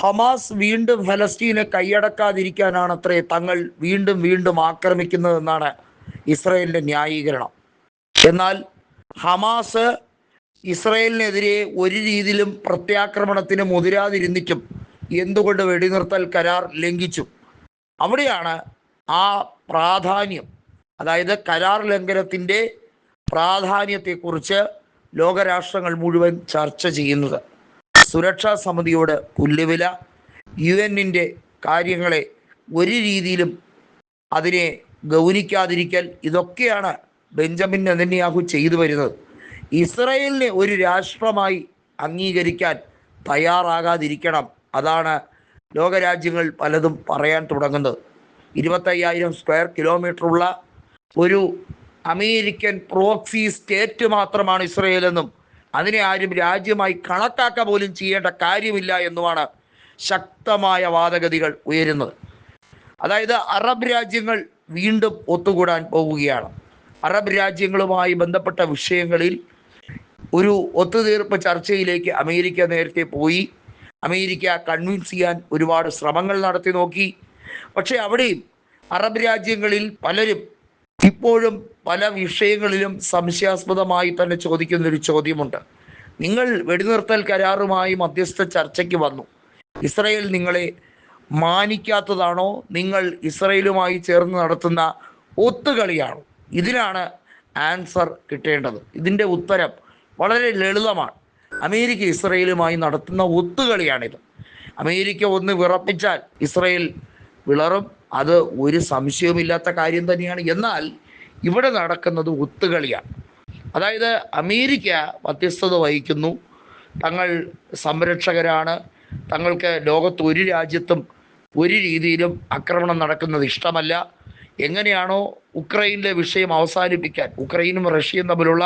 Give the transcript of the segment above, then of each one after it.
Hamas വീണ്ടും ഫലസ്തീനെ കൈയടക്കാതിരിക്കാനാണ് അത്രേ തങ്ങൾ വീണ്ടും വീണ്ടും ആക്രമിക്കുന്നതെന്നാണ് ഇസ്രയേലിന്റെ ന്യായീകരണം. എന്നാൽ ഹമാസ് ഇസ്രയേലിനെതിരെ ഒരു രീതിയിലും പ്രത്യാക്രമണത്തിന് മുതിരാതിരുന്നിട്ടും എന്തുകൊണ്ട് വെടിനിർത്തൽ കരാർ ലംഘിച്ചു? അവിടെയാണ് ആ പ്രാധാന്യം അതായത് കരാർ ലംഘനത്തിന്റെ പ്രാധാന്യത്തെക്കുറിച്ച് ലോകരാഷ്ട്രങ്ങൾ മുഴുവൻ ചർച്ച ചെയ്യുന്നത്. സുരക്ഷാ സമിതിയോട് പുല്ലുവില യു എന്നിന്റെ കാര്യങ്ങളെ ഒരു രീതിയിലും അതിനെ ഗൗനിക്കാതിരിക്കൽ ഇതൊക്കെയാണ് ബെഞ്ചമിൻ നെതന്യാഹു ചെയ്തു വരുന്നത്. ഇസ്രയേലിനെ ഒരു രാഷ്ട്രമായി അംഗീകരിക്കാൻ തയ്യാറാകാതിരിക്കണം അതാണ് ലോകരാജ്യങ്ങൾ പലതും പറയാൻ തുടങ്ങുന്നത്. ഇരുപത്തയ്യായിരം സ്ക്വയർ കിലോമീറ്ററുള്ള ഒരു അമേരിക്കൻ പ്രോക്സി സ്റ്റേറ്റ് മാത്രമാണ് ഇസ്രയേൽ എന്നും അതിനെ ആരും രാജ്യമായി കണക്കാക്ക പോലും ചെയ്യേണ്ട കാര്യമില്ല എന്നുമാണ് ശക്തമായ വാദഗതികൾ ഉയരുന്നത്. അതായത് അറബ് രാജ്യങ്ങൾ വീണ്ടും ഒത്തുകൂടാൻ പോവുകയാണ്. അറബ് രാജ്യങ്ങളുമായി ബന്ധപ്പെട്ട വിഷയങ്ങളിൽ ഒരു ഒത്തുതീർപ്പ് ചർച്ചയിലേക്ക് അമേരിക്ക നേരത്തെ പോയി. അമേരിക്ക കൺവിൻസ് ചെയ്യാൻ ഒരുപാട് ശ്രമങ്ങൾ നടത്തി നോക്കി. പക്ഷേ അവിടെയും അറബ് രാജ്യങ്ങളിൽ പലരും ഇപ്പോഴും പല വിഷയങ്ങളിലും സംശയാസ്പദമായി തന്നെ ചോദിക്കുന്ന ഒരു ചോദ്യമുണ്ട്. നിങ്ങൾ വെടിനിർത്തൽ കരാറുമായി മധ്യസ്ഥ ചർച്ചയ്ക്ക് വന്നു. ഇസ്രയേൽ നിങ്ങളെ മാനിക്കാത്തതാണോ? നിങ്ങൾ ഇസ്രയേലുമായി ചേർന്ന് നടത്തുന്ന ഒത്തുകളിയാണോ? ഇതിനാണ് ആൻസർ കിട്ടേണ്ടത്. ഇതിന്റെ ഉത്തരം വളരെ ലളിതമാണ്. അമേരിക്ക ഇസ്രയേലുമായി നടത്തുന്ന ഒത്തുകളിയാണിത്. അമേരിക്ക ഒന്ന് വിറപ്പിച്ചാൽ ഇസ്രയേൽ വിളറും. അത് ഒരു സംശയവുമില്ലാത്ത കാര്യം തന്നെയാണ്. എന്നാൽ ഇവിടെ നടക്കുന്നത് ഒത്തുകളിയാണ് അതായത് അമേരിക്ക മധ്യസ്ഥത വഹിക്കുന്നു. തങ്ങൾ സംരക്ഷകരാണ്. തങ്ങൾക്ക് ലോകത്ത് ഒരു രാജ്യത്തും ഒരു രീതിയിലും ആക്രമണം നടക്കുന്നത് ഇഷ്ടമല്ല. എങ്ങനെയാണോ ഉക്രൈനിലെ വിഷയം അവസാനിപ്പിക്കാൻ ഉക്രൈനും റഷ്യയും തമ്മിലുള്ള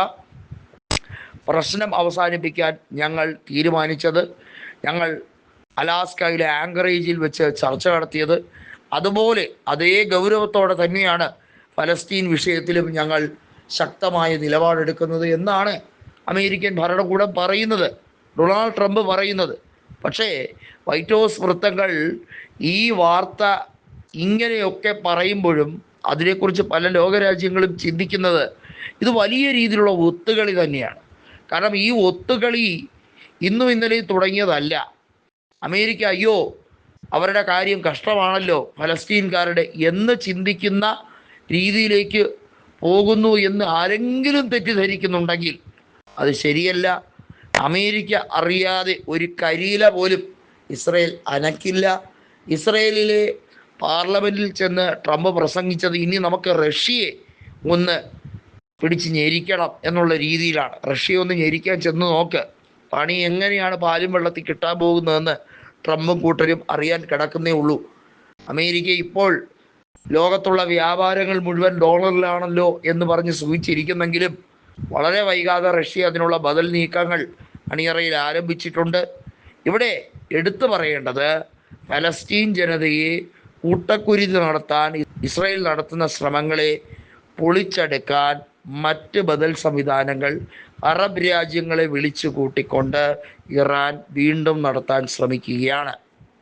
പ്രശ്നം അവസാനിപ്പിക്കാൻ ഞങ്ങൾ തീരുമാനിച്ചത്. ഞങ്ങൾ അലാസ്കയിലെ ആങ്കറേജിൽ വെച്ച് ചർച്ച നടത്തിയത്. അതുപോലെ അതേ ഗൗരവത്തോടെ തന്നെയാണ് ഫലസ്തീൻ വിഷയത്തിലും ഞങ്ങൾ ശക്തമായ നിലപാടെടുക്കുന്നത് എന്നാണ് അമേരിക്കൻ ഭരണകൂടം പറയുന്നത് ഡൊണാൾഡ് ട്രംപ് പറയുന്നത്. പക്ഷേ വൈറ്റ് ഹൗസ് വൃത്തങ്ങൾ ഈ വാർത്ത ഇങ്ങനെയൊക്കെ പറയുമ്പോഴും അതിനെക്കുറിച്ച് പല ലോകരാജ്യങ്ങളും ചിന്തിക്കുന്നത് ഇത് വലിയ രീതിയിലുള്ള ഒത്തുകളി തന്നെയാണ്. കാരണം ഈ ഒത്തുകളി ഇന്നും ഇന്നലെയും തുടങ്ങിയതല്ല. അമേരിക്ക അയ്യോ അവരുടെ കാര്യം കഷ്ടമാണല്ലോ ഫലസ്തീൻകാരുടെ എന്ന് ചിന്തിക്കുന്ന രീതിയിലേക്ക് പോകുന്നു എന്ന് ആരെങ്കിലും തെറ്റിദ്ധരിക്കുന്നുണ്ടെങ്കിൽ അത് ശരിയല്ല. അമേരിക്ക അറിയാതെ ഒരു കരിയില പോലും ഇസ്രയേൽ അനക്കില്ല. ഇസ്രയേലിലെ പാർലമെന്റിൽ ചെന്ന് ട്രംപ് പ്രസംഗിച്ചത് ഇനി നമുക്ക് റഷ്യയെ ഒന്ന് പിടിച്ച് ഞെരിക്കണം എന്നുള്ള രീതിയിലാണ്. റഷ്യ ഒന്ന് ഞെരിക്കാൻ ചെന്ന് നോക്ക്. പണി എങ്ങനെയാണ് പാലും വെള്ളത്തിൽ കിട്ടാൻ പോകുന്നതെന്ന് ട്രംപും കൂട്ടരും അറിയാൻ കിടക്കുന്നേ ഉള്ളൂ. അമേരിക്ക ഇപ്പോൾ ലോകത്തുള്ള വ്യാപാരങ്ങൾ മുഴുവൻ ഡോളറിലാണല്ലോ എന്ന് പറഞ്ഞ് സൂചിച്ചിരിക്കുന്നെങ്കിലും വളരെ വൈകാതെ റഷ്യ അതിനുള്ള ബദൽ നീക്കങ്ങൾ അണിയറയിൽ ആരംഭിച്ചിട്ടുണ്ട്. ഇവിടെ എടുത്തു പറയേണ്ടത് ഫലസ്തീൻ ജനതയെ കൂട്ടക്കുരുതി നടത്താൻ ഇസ്രായേൽ നടത്തുന്ന ശ്രമങ്ങളെ പൊളിച്ചെടുക്കാൻ മറ്റ് ബദൽ സംവിധാനങ്ങൾ അറബ് രാജ്യങ്ങളെ വിളിച്ചു കൂട്ടിക്കൊണ്ട് ഇറാൻ വീണ്ടും നടത്താൻ ശ്രമിക്കുകയാണ്.